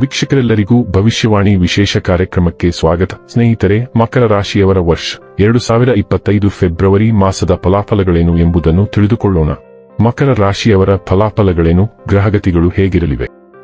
ವೀಕ್ಷಕರೆಲ್ಲರಿಗೂ ಭವಿಷ್ಯವಾಣಿ ವಿಶೇಷ ಕಾರ್ಯಕ್ರಮಕ್ಕೆ ಸ್ವಾಗತ. ಸ್ನೇಹಿತರೆ, ಮಕರ ರಾಶಿಯವರ ವರ್ಷ, ಎರಡು ಸಾವಿರ ಇಪ್ಪತ್ತೈದು ಫೆಬ್ರವರಿ ಮಾಸದ ಫಲಾಫಲಗಳೇನು ಎಂಬುದನ್ನು ತಿಳಿದುಕೊಳ್ಳೋಣ. ಮಕರ ರಾಶಿಯವರ ಫಲಾಫಲಗಳೇನು, ಗ್ರಹಗತಿಗಳು ಹೇಗಿರಲಿವೆ?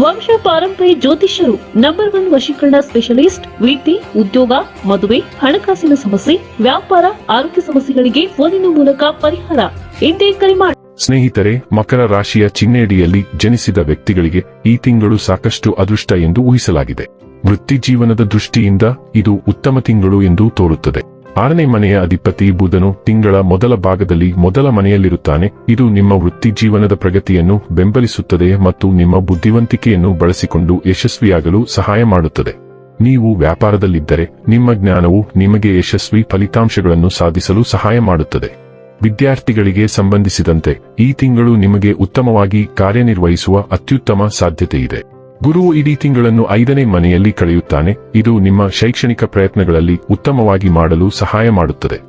ವಂಶ ಪಾರಂಪರ್ಯ ಜ್ಯೋತಿಷ್ಯರು ನಂಬರ್ ಒನ್ ವಶೀಕರಣ ಸ್ಪೆಷಲಿಸ್ಟ್ ವಿದ್ಯೆ ಉದ್ಯೋಗ, ಮದುವೆ, ಹಣಕಾಸಿನ ಸಮಸ್ಯೆ, ವ್ಯಾಪಾರ, ಆರೋಗ್ಯ ಸಮಸ್ಯೆಗಳಿಗೆ ಫೋನಿನ ಮೂಲಕ ಪರಿಹಾರ. ಎಂದೇ ಕರೆ ಮಾಡಿ ಸ್ನೇಹಿತರೆ, ಮಕರ ರಾಶಿಯ ಚಿಹ್ನೆಯಡಿಯಲ್ಲಿ ಜನಿಸಿದ ವ್ಯಕ್ತಿಗಳಿಗೆ ಈ ತಿಂಗಳು ಸಾಕಷ್ಟು ಅದೃಷ್ಟ ಎಂದು ಊಹಿಸಲಾಗಿದೆ. ವೃತ್ತಿ ಜೀವನದ ದೃಷ್ಟಿಯಿಂದ ಇದು ಉತ್ತಮ ತಿಂಗಳು ಎಂದು ತೋರುತ್ತದೆ. ಆರನೇ ಮನೆಯ ಅಧಿಪತಿ ಬುಧನು ತಿಂಗಳ ಮೊದಲ ಭಾಗದಲ್ಲಿ ಮೊದಲ ಮನೆಯಲ್ಲಿರುತ್ತಾನೆ. ಇದು ನಿಮ್ಮ ವೃತ್ತಿ ಜೀವನದ ಪ್ರಗತಿಯನ್ನು ಬೆಂಬಲಿಸುತ್ತದೆ ಮತ್ತು ನಿಮ್ಮ ಬುದ್ಧಿವಂತಿಕೆಯನ್ನು ಬಳಸಿಕೊಂಡು ಯಶಸ್ವಿಯಾಗಲು ಸಹಾಯ ಮಾಡುತ್ತದೆ. ನೀವು ವ್ಯಾಪಾರದಲ್ಲಿದ್ದರೆ ನಿಮ್ಮ ಜ್ಞಾನವು ನಿಮಗೆ ಯಶಸ್ವಿ ಫಲಿತಾಂಶಗಳನ್ನು ಸಾಧಿಸಲು ಸಹಾಯ ಮಾಡುತ್ತದೆ. ವಿದ್ಯಾರ್ಥಿಗಳಿಗೆ ಸಂಬಂಧಿಸಿದಂತೆ ಈ ತಿಂಗಳು ನಿಮಗೆ ಉತ್ತಮವಾಗಿ ಕಾರ್ಯನಿರ್ವಹಿಸುವ ಅತ್ಯುತ್ತಮ ಸಾಧ್ಯತೆ ಇದೆ ಗುರುವು ಇಡೀ ತಿಂಗಳನ್ನು ಐದನೇ ಮನೆಯಲ್ಲಿ ಕಳೆಯುತ್ತಾನೆ. ಇದು ನಿಮ್ಮ ಶೈಕ್ಷಣಿಕ ಪ್ರಯತ್ನಗಳಲ್ಲಿ ಉತ್ತಮವಾಗಿ ಮಾಡಲು ಸಹಾಯ ಮಾಡುತ್ತದೆ.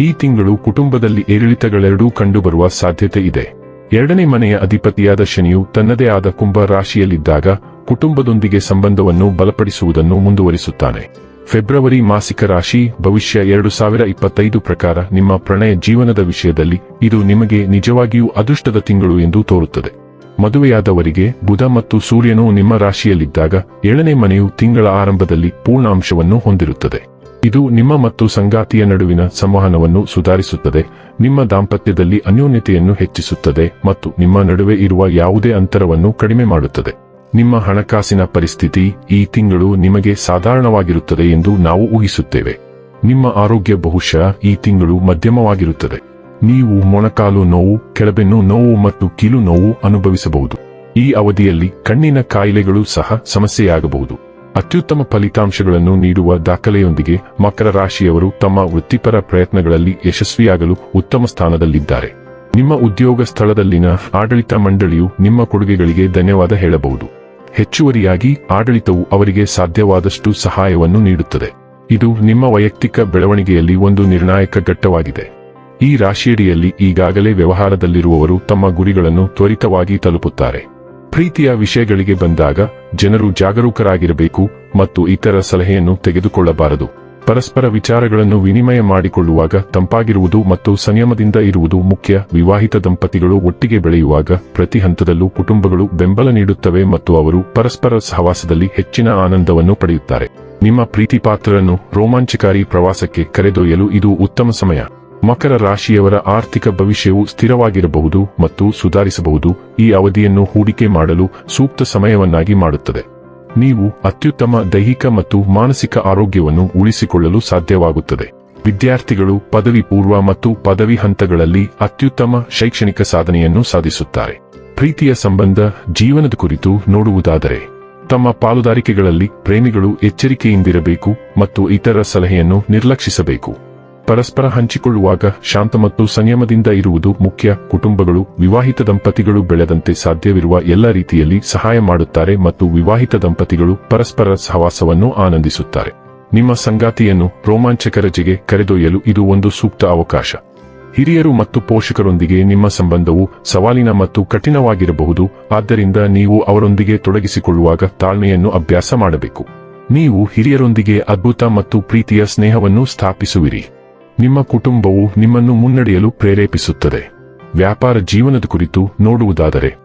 ಈ ತಿಂಗಳು ಕುಟುಂಬದಲ್ಲಿ ಏರಿಳಿತಗಳೆರಡೂ ಕಂಡುಬರುವ ಸಾಧ್ಯತೆ ಇದೆ. ಎರಡನೇ ಮನೆಯ ಅಧಿಪತಿಯಾದ ಶನಿಯು ತನ್ನದೇ ಆದ ಕುಂಭ ರಾಶಿಯಲ್ಲಿದ್ದಾಗ ಕುಟುಂಬದೊಂದಿಗೆ ಸಂಬಂಧವನ್ನು ಬಲಪಡಿಸುವುದನ್ನು ಮುಂದುವರಿಸುತ್ತಾನೆ. ಫೆಬ್ರವರಿ ಮಾಸಿಕ ರಾಶಿ, ಭವಿಷ್ಯ ಎರಡು ಸಾವಿರ ಇಪ್ಪತ್ತೈದು ಪ್ರಕಾರ ನಿಮ್ಮ ಪ್ರಣಯ ಜೀವನದ ವಿಷಯದಲ್ಲಿ ಇದು ನಿಮಗೆ ನಿಜವಾಗಿಯೂ ಅದೃಷ್ಟದ ತಿಂಗಳು ಎಂದು ತೋರುತ್ತದೆ. ಮದುವೆಯಾದವರಿಗೆ ಬುಧ ಮತ್ತು ಸೂರ್ಯನು ನಿಮ್ಮ ರಾಶಿಯಲ್ಲಿದ್ದಾಗ ಏಳನೇ ಮನೆಯು ತಿಂಗಳ ಆರಂಭದಲ್ಲಿ ಪೂರ್ಣಾಂಶವನ್ನು ಹೊಂದಿರುತ್ತದೆ. ಇದು ನಿಮ್ಮ ಮತ್ತು ಸಂಗಾತಿಯ ನಡುವಿನ ಸಂವಹನವನ್ನು ಸುಧಾರಿಸುತ್ತದೆ. ನಿಮ್ಮ ದಾಂಪತ್ಯದಲ್ಲಿ ಅನ್ಯೋನ್ಯತೆಯನ್ನು ಹೆಚ್ಚಿಸುತ್ತದೆ ಮತ್ತು ನಿಮ್ಮ ನಡುವೆ ಇರುವ ಯಾವುದೇ ಅಂತರವನ್ನು ಕಡಿಮೆ ಮಾಡುತ್ತದೆ. ನಿಮ್ಮ ಹಣಕಾಸಿನ ಪರಿಸ್ಥಿತಿ ಈ ತಿಂಗಳು ನಿಮಗೆ ಸಾಧಾರಣವಾಗಿರುತ್ತದೆ ಎಂದು ನಾವು ಊಹಿಸುತ್ತೇವೆ. ನಿಮ್ಮ ಆರೋಗ್ಯ ಬಹುಶಃ ಈ ತಿಂಗಳು ಮಧ್ಯಮವಾಗಿರುತ್ತದೆ. ನೀವು ಮೊಣಕಾಲು ನೋವು, ಕೆಳಬೆನ್ನು ನೋವು ಮತ್ತು ಕೀಲು ನೋವು ಅನುಭವಿಸಬಹುದು. ಈ ಅವಧಿಯಲ್ಲಿ ಕಣ್ಣಿನ ಕಾಯಿಲೆಗಳು ಸಹ ಸಮಸ್ಯೆಯಾಗಬಹುದು. ಅತ್ಯುತ್ತಮ ಫಲಿತಾಂಶಗಳನ್ನು ನೀಡುವ ದಾಖಲೆಯೊಂದಿಗೆ ಮಕರ ರಾಶಿಯವರು ತಮ್ಮ ವೃತ್ತಿಪರ ಪ್ರಯತ್ನಗಳಲ್ಲಿ ಯಶಸ್ವಿಯಾಗಲು ಉತ್ತಮ ಸ್ಥಾನದಲ್ಲಿದ್ದಾರೆ. ನಿಮ್ಮ ಉದ್ಯೋಗ ಸ್ಥಳದಲ್ಲಿನ ಆಡಳಿತ ಮಂಡಳಿಯು ನಿಮ್ಮ ಕೊಡುಗೆಗಳಿಗೆ ಧನ್ಯವಾದ ಹೇಳಬಹುದು. ಹೆಚ್ಚುವರಿಯಾಗಿ ಆಡಳಿತವು ಅವರಿಗೆ ಸಾಧ್ಯವಾದಷ್ಟು ಸಹಾಯವನ್ನು ನೀಡುತ್ತದೆ. ಇದು ನಿಮ್ಮ ವೈಯಕ್ತಿಕ ಬೆಳವಣಿಗೆಯಲ್ಲಿ ಒಂದು ನಿರ್ಣಾಯಕ ಘಟ್ಟವಾಗಿದೆ. ಈ ರಾಶಿಯಡಿಯಲ್ಲಿ ಈಗಾಗಲೇ ವ್ಯವಹಾರದಲ್ಲಿರುವವರು ತಮ್ಮ ಗುರಿಗಳನ್ನು ತ್ವರಿತವಾಗಿ ತಲುಪುತ್ತಾರೆ. ಪ್ರೀತಿಯ ವಿಷಯಗಳಿಗೆ ಬಂದಾಗ ಜನರು ಜಾಗರೂಕರಾಗಿರಬೇಕು ಮತ್ತು ಇತರ ಸಲಹೆಯನ್ನು ತೆಗೆದುಕೊಳ್ಳಬಾರದು. ಪರಸ್ಪರ ವಿಚಾರಗಳನ್ನು ವಿನಿಮಯ ಮಾಡಿಕೊಳ್ಳುವಾಗ ತಂಪಾಗಿರುವುದು ಮತ್ತು ಸಂಯಮದಿಂದ ಇರುವುದು ಮುಖ್ಯ. ವಿವಾಹಿತ ದಂಪತಿಗಳು ಒಟ್ಟಿಗೆ ಬೆಳೆಯುವಾಗ ಪ್ರತಿ ಹಂತದಲ್ಲೂ ಕುಟುಂಬಗಳು ಬೆಂಬಲ ನೀಡುತ್ತವೆ ಮತ್ತು ಅವರು ಪರಸ್ಪರ ಸಹವಾಸದಲ್ಲಿ ಹೆಚ್ಚಿನ ಆನಂದವನ್ನು ಪಡೆಯುತ್ತಾರೆ. ನಿಮ್ಮ ಪ್ರೀತಿಪಾತ್ರರನ್ನು ರೋಮಾಂಚಕಾರಿ ಪ್ರವಾಸಕ್ಕೆ ಕರೆದೊಯ್ಯಲು ಇದು ಉತ್ತಮ ಸಮಯ. ಮಕರ ರಾಶಿಯವರ ಆರ್ಥಿಕ ಭವಿಷ್ಯವು ಸ್ಥಿರವಾಗಿರಬಹುದು ಮತ್ತು ಸುಧಾರಿಸಬಹುದು. ಈ ಅವಧಿಯನ್ನು ಹೂಡಿಕೆ ಮಾಡಲು ಸೂಕ್ತ ಸಮಯವನ್ನಾಗಿ ಮಾಡುತ್ತದೆ. ನೀವು ಅತ್ಯುತ್ತಮ ದೈಹಿಕ ಮತ್ತು ಮಾನಸಿಕ ಆರೋಗ್ಯವನ್ನು ಉಳಿಸಿಕೊಳ್ಳಲು ಸಾಧ್ಯವಾಗುತ್ತದೆ. ವಿದ್ಯಾರ್ಥಿಗಳು ಪದವಿ ಪೂರ್ವ ಮತ್ತು ಪದವಿ ಹಂತಗಳಲ್ಲಿ ಅತ್ಯುತ್ತಮ ಶೈಕ್ಷಣಿಕ ಸಾಧನೆಯನ್ನು ಸಾಧಿಸುತ್ತಾರೆ. ಪ್ರೀತಿಯ ಸಂಬಂಧ ಜೀವನದ ಕುರಿತು ನೋಡುವುದಾದರೆ, ತಮ್ಮ ಪಾಲುದಾರಿಕೆಗಳಲ್ಲಿ ಪ್ರೇಮಿಗಳು ಎಚ್ಚರಿಕೆಯಿಂದಿರಬೇಕು ಮತ್ತು ಇತರ ಸಲಹೆಯನ್ನು ನಿರ್ಲಕ್ಷಿಸಬೇಕು. ಪರಸ್ಪರ ಹಂಚಿಕೊಳ್ಳುವಾಗ ಶಾಂತ ಮತ್ತು ಸಂಯಮದಿಂದ ಇರುವುದು ಮುಖ್ಯ. ಕುಟುಂಬಗಳು ವಿವಾಹಿತ ದಂಪತಿಗಳು ಬೆಳೆದಂತೆ ಸಾಧ್ಯವಿರುವ ಎಲ್ಲ ರೀತಿಯಲ್ಲಿ ಸಹಾಯ ಮಾಡುತ್ತಾರೆ ಮತ್ತು ವಿವಾಹಿತ ದಂಪತಿಗಳು ಪರಸ್ಪರ ಸಹವಾಸವನ್ನು ಆನಂದಿಸುತ್ತಾರೆ. ನಿಮ್ಮ ಸಂಗಾತಿಯನ್ನು ರೋಮಾಂಚಕ ರಜೆಗೆ ಕರೆದೊಯ್ಯಲು ಇದು ಒಂದು ಸೂಕ್ತ ಅವಕಾಶ. ಹಿರಿಯರು ಮತ್ತು ಪೋಷಕರೊಂದಿಗೆ ನಿಮ್ಮ ಸಂಬಂಧವು ಸವಾಲಿನ ಮತ್ತು ಕಠಿಣವಾಗಿರಬಹುದು. ಆದ್ದರಿಂದ ನೀವು ಅವರೊಂದಿಗೆ ತೊಡಗಿಸಿಕೊಳ್ಳುವಾಗ ತಾಳ್ಮೆಯನ್ನು ಅಭ್ಯಾಸ ಮಾಡಬೇಕು. ನೀವು ಹಿರಿಯರೊಂದಿಗೆ ಅದ್ಭುತ ಮತ್ತು ಪ್ರೀತಿಯ ಸ್ನೇಹವನ್ನು ಸ್ಥಾಪಿಸುವಿರಿ. ನಿಮ್ಮ ಕುಟುಂಬವು ನಿಮ್ಮನ್ನು ಮುನ್ನಡೆಯಲು ಪ್ರೇರೇಪಿಸುತ್ತದೆ. ವ್ಯಾಪಾರ ಜೀವನದ ಕುರಿತು ನೋಡುವುದಾದರೆ,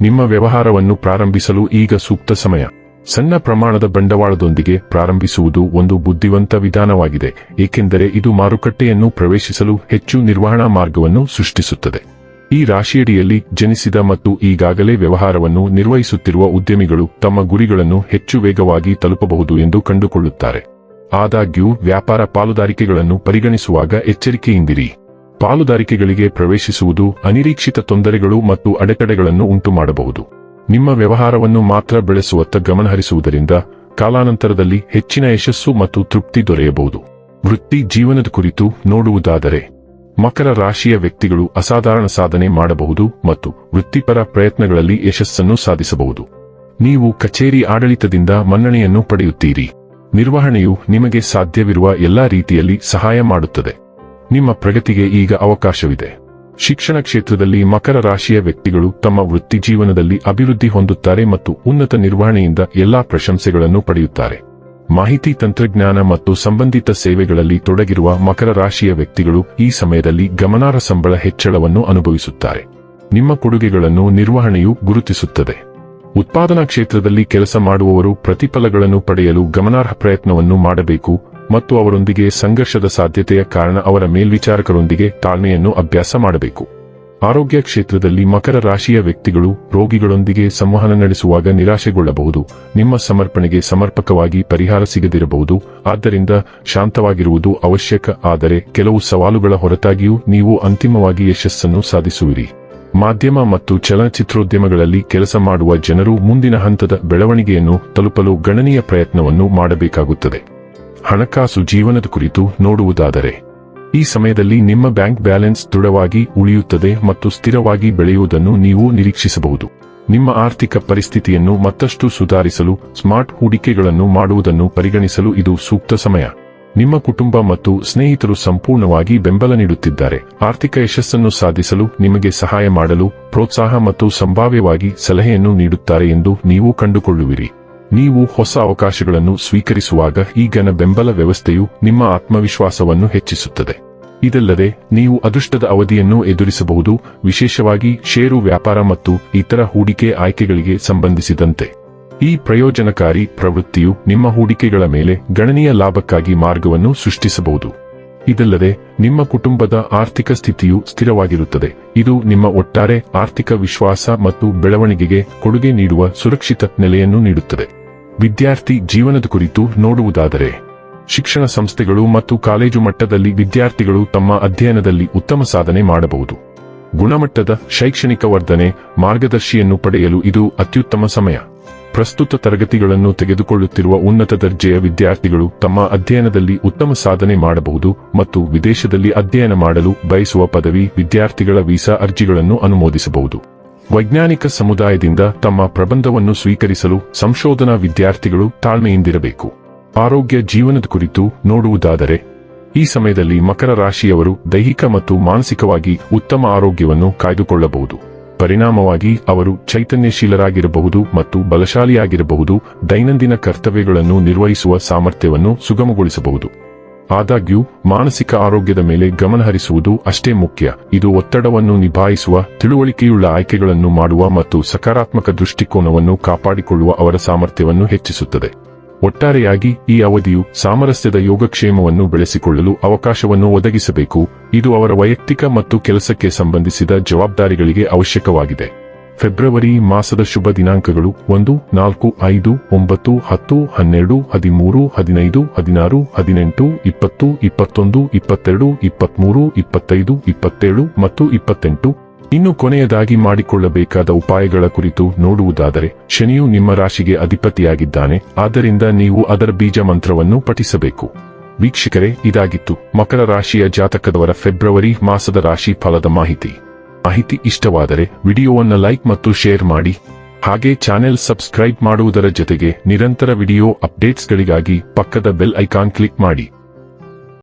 ನಿಮ್ಮ ವ್ಯವಹಾರವನ್ನು ಪ್ರಾರಂಭಿಸಲು ಈಗ ಸೂಕ್ತ ಸಮಯ. ಸಣ್ಣ ಪ್ರಮಾಣದ ಬಂಡವಾಳದೊಂದಿಗೆ ಪ್ರಾರಂಭಿಸುವುದು ಒಂದು ಬುದ್ಧಿವಂತ ವಿಧಾನವಾಗಿದೆ, ಏಕೆಂದರೆ ಇದು ಮಾರುಕಟ್ಟೆಯನ್ನು ಪ್ರವೇಶಿಸಲು ಹೆಚ್ಚು ನಿರ್ವಹಣಾ ಮಾರ್ಗವನ್ನು ಸೃಷ್ಟಿಸುತ್ತದೆ. ಈ ರಾಶಿಯಡಿಯಲ್ಲಿ ಜನಿಸಿದ ಮತ್ತು ಈಗಾಗಲೇ ವ್ಯವಹಾರವನ್ನು ನಿರ್ವಹಿಸುತ್ತಿರುವ ಉದ್ಯಮಿಗಳು ತಮ್ಮ ಗುರಿಗಳನ್ನು ಹೆಚ್ಚು ವೇಗವಾಗಿ ತಲುಪಬಹುದು ಎಂದು ಕಂಡುಕೊಳ್ಳುತ್ತಾರೆ. ಆದಾಗ್ಯೂ ವ್ಯಾಪಾರ ಪಾಲುದಾರಿಕೆಗಳನ್ನು ಪರಿಗಣಿಸುವಾಗ ಎಚ್ಚರಿಕೆಯಿಂದಿರಿ. ಪಾಲುದಾರಿಕೆಗಳಿಗೆ ಪ್ರವೇಶಿಸುವುದು ಅನಿರೀಕ್ಷಿತ ತೊಂದರೆಗಳು ಮತ್ತು ಅಡೆತಡೆಗಳನ್ನು ಉಂಟುಮಾಡಬಹುದು. ನಿಮ್ಮ ವ್ಯವಹಾರವನ್ನು ಮಾತ್ರ ಬೆಳೆಸುವತ್ತ ಗಮನಹರಿಸುವುದರಿಂದ ಕಾಲಾನಂತರದಲ್ಲಿ ಹೆಚ್ಚಿನ ಯಶಸ್ಸು ಮತ್ತು ತೃಪ್ತಿ ದೊರೆಯಬಹುದು. ವೃತ್ತಿ ಜೀವನದ ಕುರಿತು ನೋಡುವುದಾದರೆ, ಮಕರ ರಾಶಿಯ ವ್ಯಕ್ತಿಗಳು ಅಸಾಧಾರಣ ಸಾಧನೆ ಮಾಡಬಹುದು ಮತ್ತು ವೃತ್ತಿಪರ ಪ್ರಯತ್ನಗಳಲ್ಲಿ ಯಶಸ್ಸನ್ನು ಸಾಧಿಸಬಹುದು. ನೀವು ಕಚೇರಿ ಆಡಳಿತದಿಂದ ಮನ್ನಣೆಯನ್ನು ಪಡೆಯುತ್ತೀರಿ. ನಿರ್ವಹಣೆಯು ನಿಮಗೆ ಸಾಧ್ಯವಿರುವ ಎಲ್ಲಾ ರೀತಿಯಲ್ಲಿ ಸಹಾಯ ಮಾಡುತ್ತದೆ. ನಿಮ್ಮ ಪ್ರಗತಿಗೆ ಈಗ ಅವಕಾಶವಿದೆ. ಶಿಕ್ಷಣ ಕ್ಷೇತ್ರದಲ್ಲಿ ಮಕರ ರಾಶಿಯ ವ್ಯಕ್ತಿಗಳು ತಮ್ಮ ವೃತ್ತಿ ಜೀವನದಲ್ಲಿ ಅಭಿವೃದ್ಧಿ ಹೊಂದುತ್ತಾರೆ ಮತ್ತು ಉನ್ನತ ನಿರ್ವಹಣೆಯಿಂದ ಎಲ್ಲಾ ಪ್ರಶಂಸೆಗಳನ್ನು ಪಡೆಯುತ್ತಾರೆ. ಮಾಹಿತಿ, ತಂತ್ರಜ್ಞಾನ ಮತ್ತು ಸಂಬಂಧಿತ ಸೇವೆಗಳಲ್ಲಿ ತೊಡಗಿರುವ ಮಕರ ರಾಶಿಯ ವ್ಯಕ್ತಿಗಳು ಈ ಸಮಯದಲ್ಲಿ ಗಮನಾರ್ಹ ಸಂಬಳ ಹೆಚ್ಚಳವನ್ನು ಅನುಭವಿಸುತ್ತಾರೆ. ನಿಮ್ಮ ಕೊಡುಗೆಗಳನ್ನು ನಿರ್ವಹಣೆಯು ಗುರುತಿಸುತ್ತದೆ. ಉತ್ಪಾದನಾ ಕ್ಷೇತ್ರದಲ್ಲಿ ಕೆಲಸ ಮಾಡುವವರು ಪ್ರತಿಫಲಗಳನ್ನು ಪಡೆಯಲು ಗಮನಾರ್ಹ ಪ್ರಯತ್ನವನ್ನು ಮಾಡಬೇಕು ಮತ್ತು ಅವರೊಂದಿಗೆ ಸಂಘರ್ಷದ ಸಾಧ್ಯತೆಯ ಕಾರಣ ಅವರ ಮೇಲ್ವಿಚಾರಕರೊಂದಿಗೆ ತಾಳ್ಮೆಯನ್ನು ಅಭ್ಯಾಸ ಮಾಡಬೇಕು. ಆರೋಗ್ಯ ಕ್ಷೇತ್ರದಲ್ಲಿ ಮಕರ ರಾಶಿಯ ವ್ಯಕ್ತಿಗಳು ರೋಗಿಗಳೊಂದಿಗೆ ಸಂವಹನ ನಡೆಸುವಾಗ ನಿರಾಶೆಗೊಳ್ಳಬಹುದು, ನಿಮ್ಮ ಸಮರ್ಪಣೆಗೆ ಸಮರ್ಪಕವಾಗಿ ಪರಿಹಾರ ಸಿಗದಿರಬಹುದು, ಆದ್ದರಿಂದ ಶಾಂತವಾಗಿರುವುದು ಅವಶ್ಯಕ, ಆದರೆ ಕೆಲವು ಸವಾಲುಗಳ ಹೊರತಾಗಿಯೂ ನೀವು ಅಂತಿಮವಾಗಿ ಯಶಸ್ಸನ್ನು ಸಾಧಿಸುವಿರಿ. ಮಾಧ್ಯಮ ಮತ್ತು ಚಲನಚಿತ್ರೋದ್ಯಮಗಳಲ್ಲಿ ಕೆಲಸ ಮಾಡುವ ಜನರು ಮುಂದಿನ ಹಂತದ ಬೆಳವಣಿಗೆಯನ್ನು ತಲುಪಲು ಗಣನೀಯ ಪ್ರಯತ್ನವನ್ನು ಮಾಡಬೇಕಾಗುತ್ತದೆ. ಹಣಕಾಸು ಜೀವನದ ಕುರಿತು ನೋಡುವುದಾದರೆ, ಈ ಸಮಯದಲ್ಲಿ ನಿಮ್ಮ ಬ್ಯಾಂಕ್ ಬ್ಯಾಲೆನ್ಸ್ ದೃಢವಾಗಿ ಉಳಿಯುತ್ತದೆ ಮತ್ತು ಸ್ಥಿರವಾಗಿ ಬೆಳೆಯುವುದನ್ನು ನೀವು ನಿರೀಕ್ಷಿಸಬಹುದು. ನಿಮ್ಮ ಆರ್ಥಿಕ ಪರಿಸ್ಥಿತಿಯನ್ನು ಮತ್ತಷ್ಟು ಸುಧಾರಿಸಲು, ಸ್ಮಾರ್ಟ್ ಹೂಡಿಕೆಗಳನ್ನು ಮಾಡುವುದನ್ನು ಪರಿಗಣಿಸಲು ಇದು ಸೂಕ್ತ ಸಮಯ. ನಿಮ್ಮ ಕುಟುಂಬ ಮತ್ತು ಸ್ನೇಹಿತರು ಸಂಪೂರ್ಣವಾಗಿ ಬೆಂಬಲ ನೀಡುತ್ತಿದ್ದಾರೆ. ಆರ್ಥಿಕ ಯಶಸ್ಸನ್ನು ಸಾಧಿಸಲು ನಿಮಗೆ ಸಹಾಯ ಮಾಡಲು ಪ್ರೋತ್ಸಾಹ ಮತ್ತು ಸಂಭಾವ್ಯವಾಗಿ ಸಲಹೆಯನ್ನು ನೀಡುತ್ತಾರೆ ಎಂದು ನೀವು ಕಂಡುಕೊಳ್ಳುವಿರಿ. ನೀವು ಹೊಸ ಅವಕಾಶಗಳನ್ನು ಸ್ವೀಕರಿಸುವಾಗ ಈಗನ ಬೆಂಬಲ ವ್ಯವಸ್ಥೆಯು ನಿಮ್ಮ ಆತ್ಮವಿಶ್ವಾಸವನ್ನು ಹೆಚ್ಚಿಸುತ್ತದೆ. ಇದಲ್ಲದೆ, ನೀವು ಅದೃಷ್ಟದ ಅವಧಿಯನ್ನು ಎದುರಿಸಬಹುದು, ವಿಶೇಷವಾಗಿ ಷೇರು ವ್ಯಾಪಾರ ಮತ್ತು ಇತರ ಹೂಡಿಕೆ ಆಯ್ಕೆಗಳಿಗೆ ಸಂಬಂಧಿಸಿದಂತೆ. ಈ ಪ್ರಯೋಜನಕಾರಿ ಪ್ರವೃತ್ತಿಯು ನಿಮ್ಮ ಹೂಡಿಕೆಗಳ ಮೇಲೆ ಗಣನೀಯ ಲಾಭಕ್ಕಾಗಿ ಮಾರ್ಗವನ್ನು ಸೃಷ್ಟಿಸಬಹುದು. ಇದಲ್ಲದೆ, ನಿಮ್ಮ ಕುಟುಂಬದ ಆರ್ಥಿಕ ಸ್ಥಿತಿಯು ಸ್ಥಿರವಾಗಿರುತ್ತದೆ. ಇದು ನಿಮ್ಮ ಒಟ್ಟಾರೆ ಆರ್ಥಿಕ ವಿಶ್ವಾಸ ಮತ್ತು ಬೆಳವಣಿಗೆಗೆ ಕೊಡುಗೆ ನೀಡುವ ಸುರಕ್ಷಿತ ನೆಲೆಯನ್ನು ನೀಡುತ್ತದೆ. ವಿದ್ಯಾರ್ಥಿ ಜೀವನದ ಕುರಿತು ನೋಡುವುದಾದರೆ, ಶಿಕ್ಷಣ ಸಂಸ್ಥೆಗಳು ಮತ್ತು ಕಾಲೇಜು ಮಟ್ಟದಲ್ಲಿ ವಿದ್ಯಾರ್ಥಿಗಳು ತಮ್ಮ ಅಧ್ಯಯನದಲ್ಲಿ ಉತ್ತಮ ಸಾಧನೆ ಮಾಡಬಹುದು. ಗುಣಮಟ್ಟದ ಶೈಕ್ಷಣಿಕ ವರ್ಧನೆ ಮಾರ್ಗದರ್ಶಿಯನ್ನು ಪಡೆಯಲು ಇದು ಅತ್ಯುತ್ತಮ ಸಮಯ. ಪ್ರಸ್ತುತ ತರಗತಿಗಳನ್ನು ತೆಗೆದುಕೊಳ್ಳುತ್ತಿರುವ ಉನ್ನತ ದರ್ಜೆಯ ವಿದ್ಯಾರ್ಥಿಗಳು ತಮ್ಮ ಅಧ್ಯಯನದಲ್ಲಿ ಉತ್ತಮ ಸಾಧನೆ ಮಾಡಬಹುದು ಮತ್ತು ವಿದೇಶದಲ್ಲಿ ಅಧ್ಯಯನ ಮಾಡಲು ಬಯಸುವ ಪದವಿ ವಿದ್ಯಾರ್ಥಿಗಳ ವೀಸಾ ಅರ್ಜಿಗಳನ್ನು ಅನುಮೋದಿಸಬಹುದು. ವೈಜ್ಞಾನಿಕ ಸಮುದಾಯದಿಂದ ತಮ್ಮ ಪ್ರಬಂಧವನ್ನು ಸ್ವೀಕರಿಸಲು ಸಂಶೋಧನಾ ವಿದ್ಯಾರ್ಥಿಗಳು ತಾಳ್ಮೆಯಿಂದಿರಬೇಕು. ಆರೋಗ್ಯ ಜೀವನದ ಕುರಿತು ನೋಡುವುದಾದರೆ, ಈ ಸಮಯದಲ್ಲಿ ಮಕರ ರಾಶಿಯವರು ದೈಹಿಕ ಮತ್ತು ಮಾನಸಿಕವಾಗಿ ಉತ್ತಮ ಆರೋಗ್ಯವನ್ನು ಕಾಯ್ದುಕೊಳ್ಳಬಹುದು. ಪರಿಣಾಮವಾಗಿ ಅವರು ಚೈತನ್ಯಶೀಲರಾಗಿರಬಹುದು ಮತ್ತು ಬಲಶಾಲಿಯಾಗಿರಬಹುದು, ದೈನಂದಿನ ಕರ್ತವ್ಯಗಳನ್ನು ನಿರ್ವಹಿಸುವ ಸಾಮರ್ಥ್ಯವನ್ನು ಸುಗಮಗೊಳಿಸಬಹುದು. ಆದಾಗ್ಯೂ, ಮಾನಸಿಕ ಆರೋಗ್ಯದ ಮೇಲೆ ಗಮನಹರಿಸುವುದು ಅಷ್ಟೇ ಮುಖ್ಯ. ಇದು ಒತ್ತಡವನ್ನು ನಿಭಾಯಿಸುವ, ತಿಳುವಳಿಕೆಯುಳ್ಳ ಆಯ್ಕೆಗಳನ್ನು ಮಾಡುವ ಮತ್ತು ಸಕಾರಾತ್ಮಕ ದೃಷ್ಟಿಕೋನವನ್ನು ಕಾಪಾಡಿಕೊಳ್ಳುವ ಅವರ ಸಾಮರ್ಥ್ಯವನ್ನು ಹೆಚ್ಚಿಸುತ್ತದೆ. ಒಟ್ಟಾರೆಯಾಗಿ ಈ ಅವಧಿಯು ಸಾಮರಸ್ಯದ ಯೋಗಕ್ಷೇಮವನ್ನು ಬೆಳೆಸಿಕೊಳ್ಳಲು ಅವಕಾಶವನ್ನು ಒದಗಿಸಬೇಕು. ಇದು ಅವರ ವೈಯಕ್ತಿಕ ಮತ್ತು ಕೆಲಸಕ್ಕೆ ಸಂಬಂಧಿಸಿದ ಜವಾಬ್ದಾರಿಗಳಿಗೆ ಅವಶ್ಯಕವಾಗಿದೆ. ಫೆಬ್ರವರಿ ಮಾಸದ ಶುಭ ದಿನಾಂಕಗಳು ಒಂದು, ನಾಲ್ಕು, ಐದು, ಒಂಬತ್ತು, ಹತ್ತು, ಹನ್ನೆರಡು, ಹದಿಮೂರು, ಹದಿನೈದು, ಹದಿನಾರು, ಹದಿನೆಂಟು, ಇಪ್ಪತ್ತು, ಇಪ್ಪತ್ತೊಂದು, ಇಪ್ಪತ್ತೆರಡು ಇಪ್ಪತ್ಮೂರು ಇಪ್ಪತ್ತೈದು, ಇಪ್ಪತ್ತೇಳು ಮತ್ತು ಇಪ್ಪತ್ತೆಂಟು. ಇನ್ನು ಕೊನೆಯದಾಗಿ ಮಾಡಿಕೊಳ್ಳಬೇಕಾದ ಉಪಾಯಗಳ ಕುರಿತು ನೋಡುವುದಾದರೆ, ಶನಿಯು ನಿಮ್ಮ ರಾಶಿಗೆ ಅಧಿಪತಿಯಾಗಿದ್ದಾನೆ, ಆದ್ದರಿಂದ ನೀವು ಅದರ ಬೀಜ ಮಂತ್ರವನ್ನು ಪಠಿಸಬೇಕು. ವೀಕ್ಷಕರೇ, ಇದಾಗಿತ್ತು ಮಕರ ರಾಶಿಯ ಜಾತಕದವರ ಫೆಬ್ರವರಿ ಮಾಸದ ರಾಶಿ ಫಲದ ಮಾಹಿತಿ. ಮಾಹಿತಿ ಇಷ್ಟವಾದರೆ ವಿಡಿಯೋವನ್ನು ಲೈಕ್ ಮತ್ತು ಶೇರ್ ಮಾಡಿ. ಹಾಗೆ ಚಾನೆಲ್ ಸಬ್ಸ್ಕ್ರೈಬ್ ಮಾಡುವುದರ ಜೊತೆಗೆ ನಿರಂತರ ವಿಡಿಯೋ ಅಪ್ಡೇಟ್ಸ್ಗಳಿಗಾಗಿ ಪಕ್ಕದ ಬೆಲ್ ಐಕಾನ್ ಕ್ಲಿಕ್ ಮಾಡಿ.